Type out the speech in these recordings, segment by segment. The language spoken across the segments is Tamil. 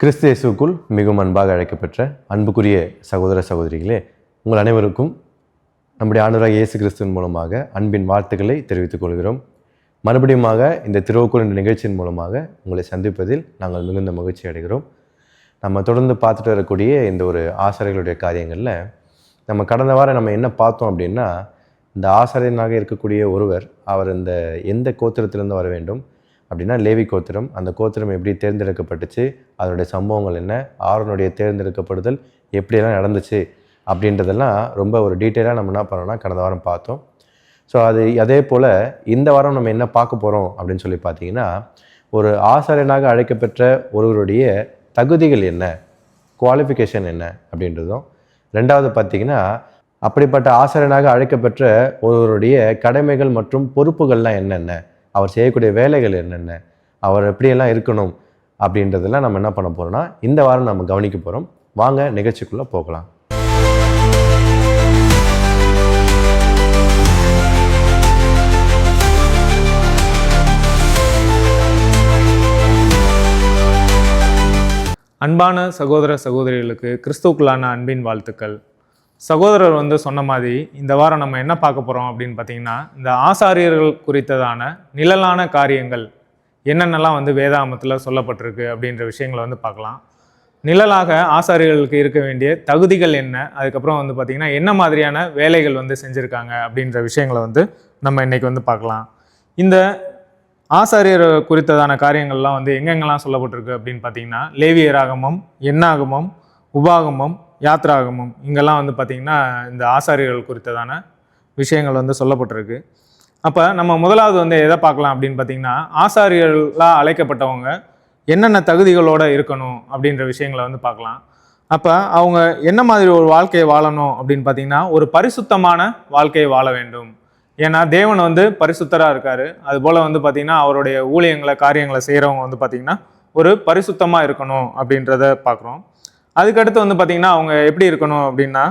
கிறிஸ்தேசுக்குள் மிகவும் அன்பாக அழைக்கப்பெற்ற அன்புக்குரிய சகோதர சகோதரிகளே உங்கள் அனைவருக்கும் நம்முடைய ஆண்டவராக இயேசு கிறிஸ்துவின் மூலமாக அன்பின் வாழ்த்துக்களை தெரிவித்துக் கொள்கிறோம். மறுபடியுமாக இந்த திருவுக்குள் என்ற நிகழ்ச்சியின் மூலமாக உங்களை சந்திப்பதில் நாங்கள் மிகுந்த மகிழ்ச்சி அடைகிறோம். நம்ம தொடர்ந்து பார்த்துட்டு வரக்கூடிய இந்த ஒரு ஆசிரியர்களுடைய காரியங்களில் நம்ம கடந்த வாரம் நம்ம என்ன பார்த்தோம் அப்படின்னா இந்த ஆசிரியனாக இருக்கக்கூடிய ஒருவர் அவர் இந்த எந்த கோத்திரத்திலிருந்து வர வேண்டும் அப்படின்னா லேவி கோத்திரம். அந்த கோத்திரம் எப்படி தேர்ந்தெடுக்கப்பட்டுச்சு? அதனுடைய சம்பவங்கள் என்ன? ஆரோனுடைய தேர்ந்தெடுக்கப்படுதல் எப்படியெல்லாம் நடந்துச்சு? அப்படின்றதெல்லாம் ரொம்ப ஒரு டீட்டெயிலாக நம்ம என்ன பண்ணோம்னா கடந்த வாரம் பார்த்தோம். ஸோ அது அதே போல் இந்த வாரம் நம்ம என்ன பார்க்க போகிறோம் அப்படின்னு சொல்லி பார்த்தீங்கன்னா ஒரு ஆசாரியனாக அழைக்கப்பெற்ற ஒருவருடைய தகுதிகள் என்ன? குவாலிஃபிகேஷன் என்ன? அப்படின்றதும். ரெண்டாவது பார்த்தீங்கன்னா அப்படிப்பட்ட ஆசிரியனாக அழைக்கப்பெற்ற ஒருவருடைய கடமைகள் மற்றும் பொறுப்புகள்லாம் என்னென்ன? அவர் செய்யக்கூடிய வேலைகள் என்னென்ன அவர் எப்படியெல்லாம் இருக்கணும் அப்படின்றதெல்லாம் நம்ம என்ன பண்ண போகிறோம்னா இந்த வாரம் நம்ம கவனிக்க போகிறோம் வாங்க நிகழ்ச்சிக்குள்ளே போகலாம். அன்பான சகோதர சகோதரிகளுக்கு கிறிஸ்துவுக்குள்ளான அன்பின் வாழ்த்துக்கள். சகோதரர் வந்து சொன்ன மாதிரி இந்த வாரம் நம்ம என்ன பார்க்க போகிறோம் அப்படின்னு பார்த்தீங்கன்னா இந்த ஆசாரியர்கள் குறித்ததான நிழலான காரியங்கள் என்னென்னலாம் வந்து வேதாமத்தில் சொல்லப்பட்டிருக்கு அப்படின்ற விஷயங்களை வந்து பார்க்கலாம். நிழலாக ஆசாரியர்களுக்கு இருக்க வேண்டிய தகுதிகள் என்ன? அதுக்கப்புறம் வந்து பார்த்திங்கன்னா என்ன மாதிரியான வேலைகள் வந்து செஞ்சுருக்காங்க அப்படின்ற விஷயங்களை வந்து நம்ம இன்னைக்கு வந்து பார்க்கலாம். இந்த ஆசாரியர் குறித்ததான காரியங்கள்லாம் வந்து எங்கெங்கெல்லாம் சொல்லப்பட்டிருக்கு அப்படின்னு பார்த்தீங்கன்னா லேவியராகமம் எண்ணாகமம் உபாகமம் யாத்ராகமம் இங்கெல்லாம் வந்து பார்த்திங்கன்னா இந்த ஆசாரியர்கள் குறித்ததான விஷயங்கள் வந்து சொல்லப்பட்டிருக்கு. அப்போ நம்ம முதலாவது வந்து எதை பார்க்கலாம் அப்படின்னு பார்த்தீங்கன்னா ஆசாரியர்களாக அழைக்கப்பட்டவங்க என்னென்ன தகுதிகளோடு இருக்கணும் அப்படின்ற விஷயங்களை வந்து பார்க்கலாம். அப்போ அவங்க என்ன மாதிரி ஒரு வாழ்க்கையை வாழணும் அப்படின்னு பார்த்தீங்கன்னா ஒரு பரிசுத்தமான வாழ்க்கையை வாழ வேண்டும். ஏன்னா தேவன் வந்து பரிசுத்தராக இருக்கார். அதுபோல் வந்து பார்த்திங்கன்னா அவருடைய ஊழியங்களை காரியங்களை செய்கிறவங்க வந்து பார்த்திங்கன்னா ஒரு பரிசுத்தமாக இருக்கணும் அப்படின்றத பார்க்குறோம். அதுக்கடுத்து வந்து பார்த்திங்கன்னா அவங்க எப்படி இருக்கணும் அப்படின்னா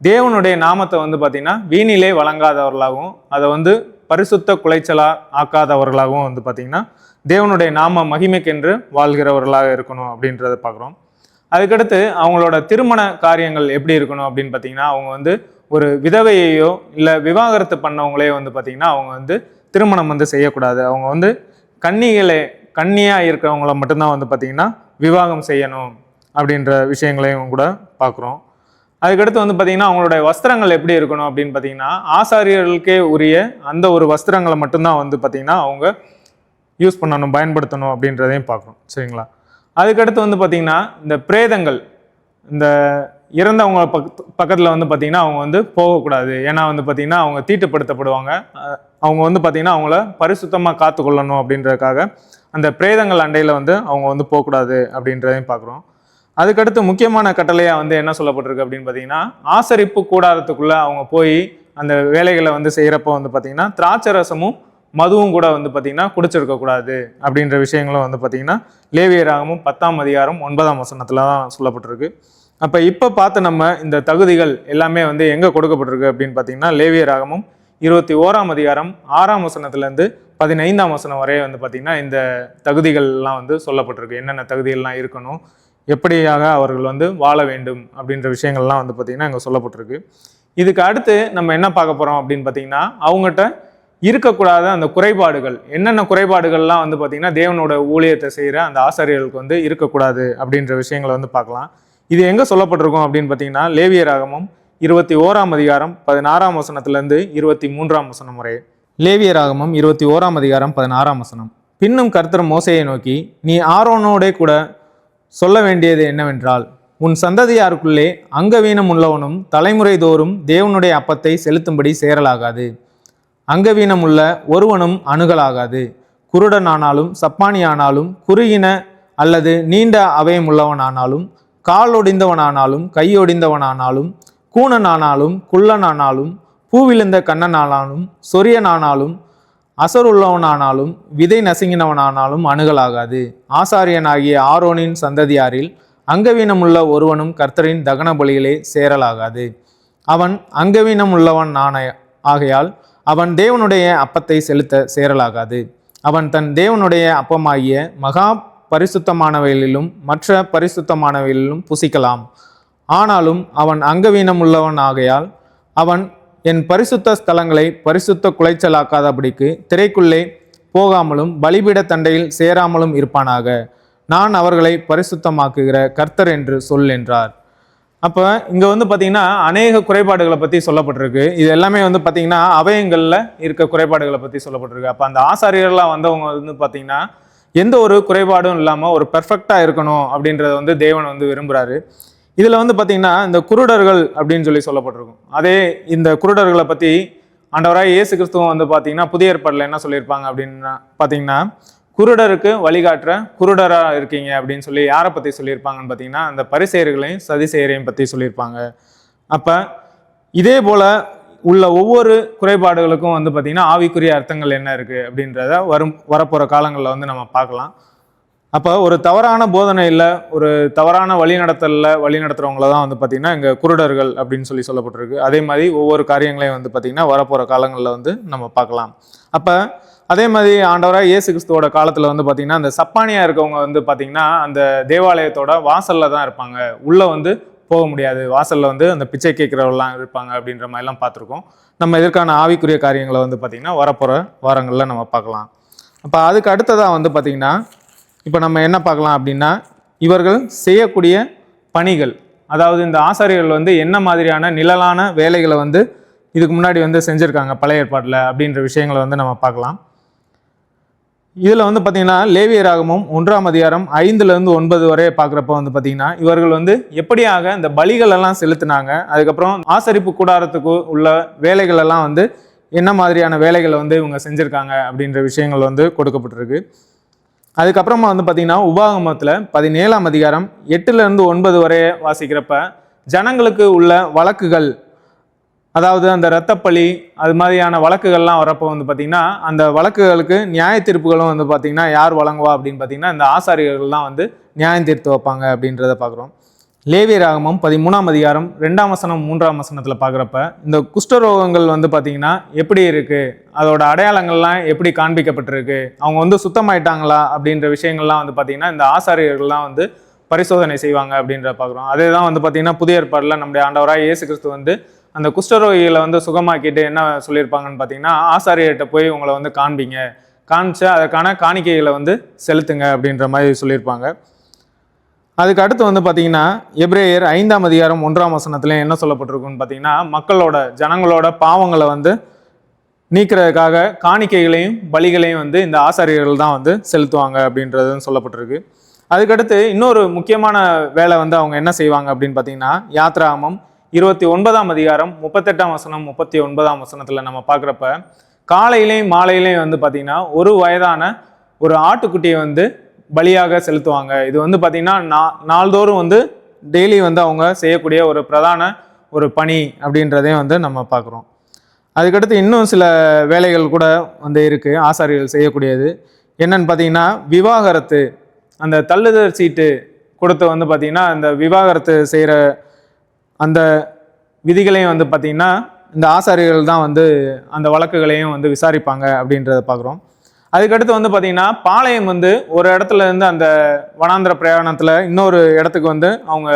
தேவனுடைய நாமத்தை வந்து பார்த்திங்கன்னா வீணிலே வழங்காதவர்களாகவும் அதை வந்து பரிசுத்த குலைச்சலாக ஆக்காதவர்களாகவும் வந்து பார்த்திங்கன்னா தேவனுடைய நாம மகிமைக்கென்று வாழ்கிறவர்களாக இருக்கணும் அப்படின்றத பார்க்குறோம் அதுக்கடுத்து அவங்களோட திருமண காரியங்கள் எப்படி இருக்கணும் அப்படின்னு பார்த்தீங்கன்னா அவங்க வந்து ஒரு விதவையையோ இல்லை விவாகரத்து பண்ணவங்களையோ வந்து பார்த்திங்கன்னா அவங்க வந்து திருமணம் வந்து செய்யக்கூடாது. அவங்க வந்து கன்னிகளை கன்னியாக இருக்கிறவங்கள மட்டும்தான் வந்து பார்த்திங்கன்னா விவாகம் செய்யணும். அப்படின்ற விஷயங்களையும் கூட பார்க்குறோம். அதுக்கடுத்து வந்து பார்த்திங்கன்னா அவங்களுடைய வஸ்திரங்கள் எப்படி இருக்கணும் அப்படின்னு பார்த்தீங்கன்னா ஆசாரியர்களுக்கே உரிய அந்த ஒரு வஸ்திரங்களை மட்டும்தான் வந்து பார்த்திங்கன்னா அவங்க யூஸ் பண்ணணும் பயன்படுத்தணும் அப்படின்றதையும் பார்க்குறோம். சரிங்களா? அதுக்கடுத்து வந்து பார்த்திங்கன்னா இந்த பிரேதங்கள் இந்த இறந்தவங்க பக் பக்கத்தில் வந்து பார்த்திங்கன்னா அவங்க வந்து போகக்கூடாது. ஏன்னா வந்து பார்த்திங்கன்னா அவங்க தீட்டுப்படுத்தப்படுவாங்க. அவங்க வந்து பார்த்திங்கன்னா அவங்கள பரிசுத்தமாக காத்துக்கொள்ளணும் அப்படின்றதுக்காக அந்த பிரேதங்கள் அண்டையில் வந்து அவங்க வந்து போகக்கூடாது அப்படின்றதையும் பார்க்குறோம். அதுக்கடுத்து முக்கியமான கட்டளையாக வந்து என்ன சொல்லப்பட்டிருக்கு அப்படின்னு பார்த்தீங்கன்னா ஆசரிப்பு கூடாரத்துக்குள்ளே அவங்க போய் அந்த வேலைகளை வந்து செய்கிறப்போ வந்து பார்த்திங்கன்னா திராட்சை ரசமும் மதுவும் கூட வந்து பார்த்திங்கன்னா குடிச்சிருக்கக்கூடாது அப்படின்ற விஷயங்களும் வந்து பார்த்திங்கன்னா லேவியராகமும் பத்தாம் அதிகாரம் ஒன்பதாம் வசனத்தில் தான் சொல்லப்பட்டிருக்கு. அப்போ இப்போ பார்த்து நம்ம இந்த தகுதிகள் எல்லாமே வந்து எங்கே கொடுக்கப்பட்டிருக்கு அப்படின்னு பார்த்தீங்கன்னா லேவியராகமும் இருபத்தி ஓராம் அதிகாரம் ஆறாம் வசனத்துலேருந்து பதினைந்தாம் வசனம் வரைய வந்து பார்த்திங்கன்னா இந்த தகுதிகள்லாம் வந்து சொல்லப்பட்டிருக்கு. என்னென்ன தகுதிகள்லாம் இருக்கணும் எப்படியாக அவர்கள் வந்து வாழ வேண்டும் அப்படின்ற விஷயங்கள்லாம் வந்து பார்த்திங்கன்னா இங்கே சொல்லப்பட்டிருக்கு. இதுக்கு அடுத்து நம்ம என்ன பார்க்க போகிறோம் அப்படின்னு பார்த்தீங்கன்னா அவங்ககிட்ட இருக்கக்கூடாத அந்த குறைபாடுகள் என்னென்ன குறைபாடுகள்லாம் வந்து பார்த்திங்கன்னா தேவனோட ஊழியத்தை செய்கிற அந்த ஆசாரியர்களுக்கு வந்து இருக்கக்கூடாது அப்படின்ற விஷயங்களை வந்து பார்க்கலாம். இது எங்கே சொல்லப்பட்டிருக்கும் அப்படின்னு பார்த்தீங்கன்னா லேவியராகமும் இருபத்தி ஓராம் அதிகாரம் பதினாறாம் வசனத்திலேருந்து இருபத்தி மூன்றாம் வசனம் வரை. லேவியராகமும் இருபத்தி ஓராம் அதிகாரம் பதினாறாம் வசனம். பின்னும் கர்த்தர் மோசையை நோக்கி நீ ஆரோனோடே கூட சொல்ல வேண்டியது என்னவென்றால் உன் சந்ததியாருக்குள்ளே அங்கவீனம் உள்ளவனும் தலைமுறை தோறும் தேவனுடைய அப்பத்தை செலுத்தும்படி சேரலாகாது. அங்கவீனம் உள்ள ஒருவனும் அணுகலாகாது. குருடனானாலும் சப்பானியானாலும் குறுகின அல்லது நீண்ட அவயமுள்ளவனானாலும் காலொடிந்தவனானாலும் கையொடிந்தவனானாலும் கூணனானாலும் குள்ளனானாலும் பூவிழுந்த கண்ணனானாலும் சொரியனானாலும் அசருள்ளவனானாலும் விதை நசுங்கினவனானாலும் அணுகலாகாது. ஆசாரியனாகிய ஆரோனின் சந்ததியாரில் அங்கவீனமுள்ள ஒருவனும் கர்த்தரின் தகன பலியிலே சேரலாகாது. அவன் அங்கவீனம் உள்ளவன் ஆன ஆகையால் அவன் தேவனுடைய அப்பத்தை செலுத்த சேரலாகாது. அவன் தன் தேவனுடைய அப்பமாகிய மகா பரிசுத்தமானவைகளிலும் மற்ற பரிசுத்தமானவைகளிலும் புசிக்கலாம். ஆனாலும் அவன் அங்கவீனம் உள்ளவன் ஆகையால் அவன் என் பரிசுத்த ஸ்தலங்களை பரிசுத்த குலைச்சலாக்காதபடிக்கு திரைக்குள்ளே போகாமலும் பலிபீட தண்டையில் சேராமலும் இருப்பானாக. நான் அவர்களை பரிசுத்தமாக்குகிற கர்த்தர் என்று சொல் என்றார். அப்போ இங்கே வந்து பார்த்திங்கன்னா அநேக குறைபாடுகளை பற்றி சொல்லப்பட்டிருக்கு. இது எல்லாமே வந்து பார்த்திங்கன்னா அவயங்களில் இருக்க குறைபாடுகளை பற்றி சொல்லப்பட்டிருக்கு. அப்போ அந்த ஆசாரியர்களாக வந்தவங்க வந்து பார்த்திங்கன்னா எந்த ஒரு குறைபாடும் இல்லாமல் ஒரு பெர்ஃபெக்டாக இருக்கணும் அப்படின்றத வந்து தேவன் வந்து விரும்புகிறாரு இதில் வந்து பார்த்தீங்கன்னா இந்த குருடர்கள் அப்படின்னு சொல்லி சொல்லப்பட்டிருக்கும். அதே இந்த குருடர்களை பற்றி ஆண்டவராக இயேசு கிறிஸ்துவம் வந்து பார்த்தீங்கன்னா புதிய ஏற்பாடில் என்ன சொல்லியிருப்பாங்க அப்படின்னா பார்த்தீங்கன்னா குருடருக்கு வழிகாட்டுற குருடராக இருக்கீங்க அப்படின்னு சொல்லி யாரை பற்றி சொல்லியிருப்பாங்கன்னு பார்த்தீங்கன்னா அந்த பரிசெயர்களையும் சதிசெயரையும் பற்றி சொல்லியிருப்பாங்க. அப்போ இதே போல் உள்ள ஒவ்வொரு குறைபாடுகளுக்கும் வந்து பார்த்தீங்கன்னா ஆவிக்குரிய அர்த்தங்கள் என்ன இருக்குது அப்படின்றத வரும் வரப்போகிற காலங்களில் வந்து நம்ம பார்க்கலாம். அப்போ ஒரு தவறான போதனையில் ஒரு தவறான வழிநடத்தலில் வழி நடத்துகிறவங்கள தான் வந்து பார்த்திங்கன்னா இங்கே குருடர்கள் அப்படின்னு சொல்லி சொல்லப்பட்டிருக்கு. அதே மாதிரி ஒவ்வொரு காரியங்களையும் வந்து பார்த்திங்கன்னா வரப்போகிற காலங்களில் வந்து நம்ம பார்க்கலாம். அப்போ அதே மாதிரி ஆண்டவராக இயேசு கிறிஸ்துவோட காலத்தில் வந்து பார்த்திங்கன்னா அந்த சப்பானியாக இருக்கவங்க வந்து பார்த்திங்கன்னா அந்த தேவாலயத்தோட வாசலில் தான் இருப்பாங்க. உள்ளே வந்து போக முடியாது. வாசலில் வந்து அந்த பிச்சை கேட்குறவங்களாம் இருப்பாங்க அப்படின்ற மாதிரிலாம் பார்த்துருக்கோம். நம்ம இதற்கான ஆவிக்குரிய காரியங்களை வந்து பார்த்திங்கன்னா வரப்போகிற வாரங்களில் நம்ம பார்க்கலாம். அப்போ அதுக்கு அடுத்ததாக வந்து பார்த்திங்கன்னா இப்போ நம்ம என்ன பார்க்கலாம் அப்படின்னா இவர்கள் செய்யக்கூடிய பணிகள் அதாவது இந்த ஆசாரியர்கள் வந்து என்ன மாதிரியான நிழலான வேலைகளை வந்து இதுக்கு முன்னாடி வந்து செஞ்சுருக்காங்க பழைய ஏற்பாட்டில் அப்படின்ற விஷயங்களை வந்து நம்ம பார்க்கலாம். இதில் வந்து பார்த்தீங்கன்னா லேவியராகமும் ஒன்றாம் அதிகாரம் ஐந்துலேருந்து ஒன்பது வரை பார்க்குறப்ப வந்து பார்த்தீங்கன்னா இவர்கள் வந்து எப்படியாக இந்த பலிகளெல்லாம் செலுத்தினாங்க அதுக்கப்புறம் ஆசரிப்பு கூடாரத்துக்கு உள்ள வேலைகளெல்லாம் வந்து என்ன மாதிரியான வேலைகளை வந்து இவங்க செஞ்சுருக்காங்க அப்படின்ற விஷயங்கள் வந்து கொடுக்கப்பட்டிருக்கு. அதுக்கப்புறமா வந்து பார்த்தீங்கன்னா உபாகமத்தில் பதினேழாம் அதிகாரம் எட்டுலேருந்து ஒன்பது வரைய வாசிக்கிறப்ப ஜனங்களுக்கு உள்ள வழக்குகள் அதாவது அந்த இரத்தப்பழி அது மாதிரியான வழக்குகள்லாம் வரப்போ வந்து பார்த்திங்கன்னா அந்த வழக்குகளுக்கு நியாய தீர்ப்புகளும் வந்து பார்த்திங்கன்னா யார் வழங்குவா அப்படின்னு பார்த்தீங்கன்னா இந்த ஆசாரியர்கள்லாம் வந்து நியாயம் தீர்த்து வைப்பாங்க அப்படின்றத பார்க்குறோம். லேவிய ராகமம் பதிமூணாம் அதிகாரம் ரெண்டாம் வசனம் மூன்றாம் வசனத்தில் பார்க்குறப்ப இந்த குஷ்டரோகங்கள் வந்து பார்த்திங்கன்னா எப்படி இருக்குது அதோட அடையாளங்கள்லாம் எப்படி காண்பிக்கப்பட்டிருக்கு? அவங்க வந்து சுத்தமாயிட்டாங்களா? அப்படின்ற விஷயங்கள்லாம் வந்து பார்த்திங்கன்னா இந்த ஆசாரியர்கள்லாம் வந்து பரிசோதனை செய்வாங்க அப்படின்ற பார்க்குறோம். அதே தான் வந்து பார்த்திங்கன்னா புதிய ஏற்பாடில் நம்முடைய ஆண்டவராக இயேசு கிறிஸ்து வந்து அந்த குஷ்டரோகிகளை வந்து சுகமாக்கிட்டு என்ன சொல்லியிருப்பாங்கன்னு பார்த்தீங்கன்னா ஆசாரியர்கிட்ட போய் உங்களை வந்து காண்பிங்க. காமிச்சு அதற்கான காணிக்கைகளை வந்து செலுத்துங்க அப்படின்ற மாதிரி சொல்லியிருப்பாங்க. அதுக்கு அடுத்து வந்து பார்த்தீங்கன்னா எப்ரேயர் ஐந்தாம் அதிகாரம் ஒன்றாம் வசனத்துல என்ன சொல்லப்பட்டிருக்குன்னு பார்த்தீங்கன்னா மக்களோட ஜனங்களோட பாவங்களை வந்து நீக்கிறதுக்காக காணிக்கைகளையும் பலிகளையும் வந்து இந்த ஆசாரியர்கள் தான் வந்து செலுத்துவாங்க அப்படின்றது சொல்லப்பட்டிருக்கு. அதுக்கடுத்து இன்னொரு முக்கியமான வேலை வந்து அவங்க என்ன செய்வாங்க அப்படின்னு பார்த்தீங்கன்னா யாத்ராமம் இருபத்தி ஒன்பதாம் அதிகாரம் முப்பத்தெட்டாம் வசனம் முப்பத்தி ஒன்பதாம் வசனத்தில் நம்ம பார்க்குறப்ப காலையிலையும் மாலையிலையும் வந்து பார்த்திங்கன்னா ஒரு வயதான ஒரு ஆட்டுக்குட்டியை வந்து பலியாக செலுத்துவாங்க. இது வந்து பார்த்திங்கன்னா நா நாள்தோறும் வந்து டெய்லி வந்து அவங்க செய்யக்கூடிய ஒரு பிரதான ஒரு பணி அப்படின்றதையும் வந்து நம்ம பார்க்குறோம். அதுக்கடுத்து இன்னும் சில வேலைகள் கூட வந்து இருக்குது ஆசாரியர்கள் செய்யக்கூடியது. என்னன்னு பார்த்தீங்கன்னா விவாகரத்து. அந்த தள்ளுதல் சீட்டு கொடுத்து வந்து பார்த்திங்கன்னா அந்த விவாகரத்து செய்கிற அந்த விதிகளையும் வந்து பார்த்திங்கன்னா இந்த ஆசாரியர்கள் தான் வந்து அந்த வழக்குகளையும் வந்து விசாரிப்பாங்க அப்படின்றத பார்க்குறோம். அதுக்கடுத்து வந்து பார்த்திங்கன்னா பாளையம் வந்து ஒரு இடத்துல இருந்து அந்த வனாந்திர பிரயாணத்தில் இன்னொரு இடத்துக்கு வந்து அவங்க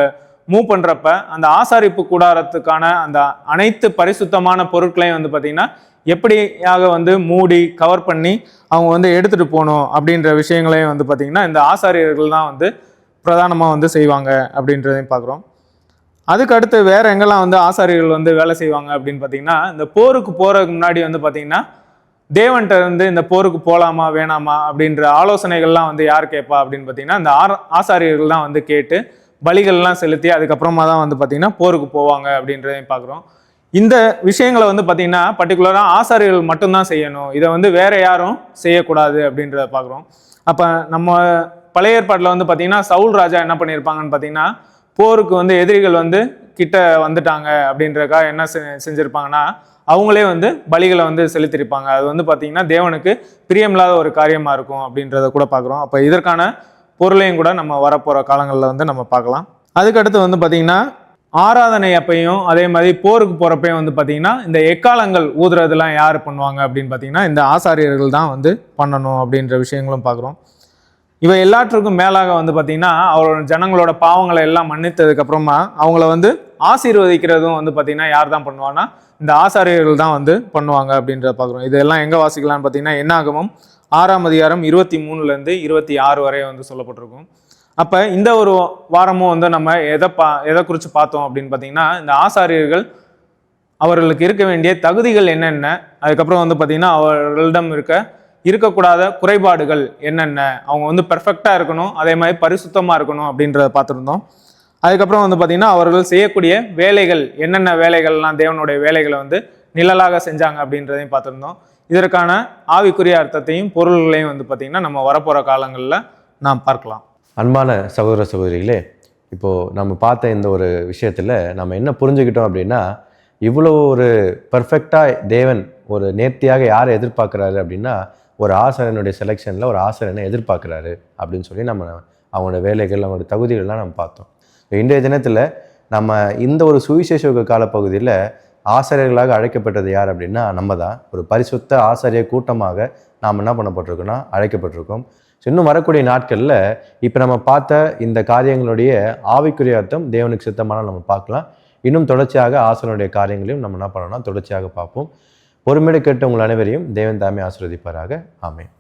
மூவ் பண்ணுறப்ப அந்த ஆசாரிப்பு கூடாரத்துக்கான அந்த அனைத்து பரிசுத்தமான பொருட்களையும் வந்து பார்த்திங்கன்னா எப்படியாக வந்து மூடி கவர் பண்ணி அவங்க வந்து எடுத்துகிட்டு போகணும் அப்படின்ற விஷயங்களையும் வந்து பார்த்திங்கன்னா இந்த ஆசாரியர்கள் தான் வந்து பிரதானமாக வந்து செய்வாங்க அப்படின்றதையும் பார்க்குறோம் அதுக்கு அடுத்து எங்கெல்லாம் வந்து ஆசாரியர்கள் வந்து வேலை செய்வாங்க அப்படின்னு பார்த்தீங்கன்னா இந்த போருக்கு போகிறதுக்கு முன்னாடி வந்து பார்த்திங்கன்னா தேவன்கிட்ட இருந்து இந்த போருக்கு போகலாமா வேணாமா அப்படின்ற ஆலோசனைகள்லாம் வந்து யார் கேட்பா அப்படின்னு பார்த்தீங்கன்னா இந்த ஆர் ஆசாரியர்கள் தான் வந்து கேட்டு பலிகள்லாம் செலுத்தி அதுக்கப்புறமா தான் வந்து பார்த்தீங்கன்னா போருக்கு போவாங்க அப்படின்றதையும் பார்க்குறோம். இந்த விஷயங்களை வந்து பார்த்தீங்கன்னா பர்டிகுலராக ஆசாரியர்கள் மட்டும்தான் செய்யணும். இதை வந்து வேற யாரும் செய்யக்கூடாது அப்படின்றத பார்க்குறோம். அப்போ நம்ம பழைய ஏற்பாட்டில் வந்து பார்த்தீங்கன்னா சவுல் ராஜா என்ன பண்ணியிருப்பாங்கன்னு பார்த்தீங்கன்னா போருக்கு வந்து எதிரிகள் வந்து கிட்ட வந்துட்டாங்க அப்படின்றக்கா என்ன செ- செஞ்சிருப்பாங்கன்னா அவங்களே வந்து பலிகளை வந்து செலுத்திருப்பாங்க அது வந்து பார்த்தீங்கன்னா தேவனுக்கு பிரியமில்லாத ஒரு காரியமாக இருக்கும் அப்படின்றத கூட பார்க்குறோம் அப்போ இதற்கான பொருளையும் கூட நம்ம வரப்போகிற காலங்களில் வந்து நம்ம பார்க்கலாம் அதுக்கடுத்து வந்து பார்த்தீங்கன்னா ஆராதனை அப்பையும் அதே மாதிரி போருக்கு போகிறப்பையும் வந்து பார்த்தீங்கன்னா இந்த எக்காலங்கள் ஊதுறதுலாம் யார் பண்ணுவாங்க அப்படின்னு பார்த்தீங்கன்னா இந்த ஆசாரியர்கள் தான் வந்து பண்ணணும் அப்படின்ற விஷயங்களும் பார்க்குறோம் இவை எல்லாற்றுக்கும் மேலாக வந்து பார்த்தீங்கன்னா அவரோட ஜனங்களோட பாவங்களை எல்லாம் மன்னித்ததுக்கப்புறமா அவங்கள வந்து ஆசீர்வதிக்கிறதும் வந்து பார்த்தீங்கன்னா யார் தான் பண்ணுவான்னா இந்த ஆசாரியர்கள் தான் வந்து பண்ணுவாங்க அப்படின்றத பார்க்குறோம். இதெல்லாம் எங்கே வாசிக்கலாம்னு பார்த்தீங்கன்னா என்னாகமும் ஆறாம் அதிகாரம் இருபத்தி மூணுலேருந்து இருபத்தி ஆறு வரை வந்து சொல்லப்பட்டிருக்கும். அப்போ இந்த ஒரு வாரமும் வந்து நம்ம எதை பா எதை குறித்து பார்த்தோம் அப்படின்னு பார்த்தீங்கன்னா இந்த ஆசாரியர்கள் அவர்களுக்கு இருக்க வேண்டிய தகுதிகள் என்னென்ன அதுக்கப்புறம் வந்து பார்த்தீங்கன்னா அவர்களிடம் இருக்க இருக்கக்கூடாத குறைபாடுகள் என்னென்ன அவங்க வந்து பெர்ஃபெக்டாக இருக்கணும் அதே மாதிரி பரிசுத்தமாக இருக்கணும் அப்படின்றத பார்த்துருந்தோம். அதுக்கப்புறம் வந்து பார்த்தீங்கன்னா அவர்கள் செய்யக்கூடிய வேலைகள் என்னென்ன வேலைகள்லாம் தேவனுடைய வேலைகளை வந்து நிழலாக செஞ்சாங்க அப்படின்றதையும் பார்த்துருந்தோம். இதற்கான ஆவிக்குரிய அர்த்தத்தையும் பொருள்களையும் வந்து பார்த்திங்கன்னா நம்ம வரப்போகிற காலங்களில் நாம் பார்க்கலாம். அன்பான சகோதர சகோதரிகளே இப்போது நம்ம பார்த்த இந்த ஒரு விஷயத்தில் நம்ம என்ன புரிஞ்சுக்கிட்டோம் அப்படின்னா இவ்வளோ ஒரு பர்ஃபெக்டாக தேவன் ஒரு நேர்த்தியாக யாரை எதிர்பார்க்குறாரு அப்படின்னா ஒரு ஆசிரியனுடைய செலெக்ஷனில் ஒரு ஆசிரியனை எதிர்பார்க்குறாரு அப்படின்னு சொல்லி நம்ம அவங்களோட வேலைகள் அவங்களோட தகுதிகள்லாம் நம்ம பார்த்தோம். இன்றைய தினத்தில் நம்ம இந்த ஒரு சுவிசேஷ காலப்பகுதியில் ஆசிரியர்களாக அழைக்கப்பட்டது யார் அப்படின்னா நம்ம தான் ஒரு பரிசுத்த ஆசிரியர் கூட்டமாக நாம் என்ன பண்ணப்பட்டிருக்கோம்னா அழைக்கப்பட்டிருக்கோம். ஸோ இன்னும் வரக்கூடிய நாட்களில் இப்போ நம்ம பார்த்த இந்த காரியங்களுடைய ஆவிக்குரிய அர்த்தம் தேவனுக்கு சித்தமான நம்ம பார்க்கலாம். இன்னும் தொடர்ச்சியாக ஆசனுடைய காரியங்களையும் நம்ம என்ன பண்ணணும்னா தொடர்ச்சியாக பார்ப்போம். பொறுமையிட கேட்டு உங்கள் அனைவரையும் தேவன் தாமே ஆசீர்வதிப்பாராக. ஆமென்.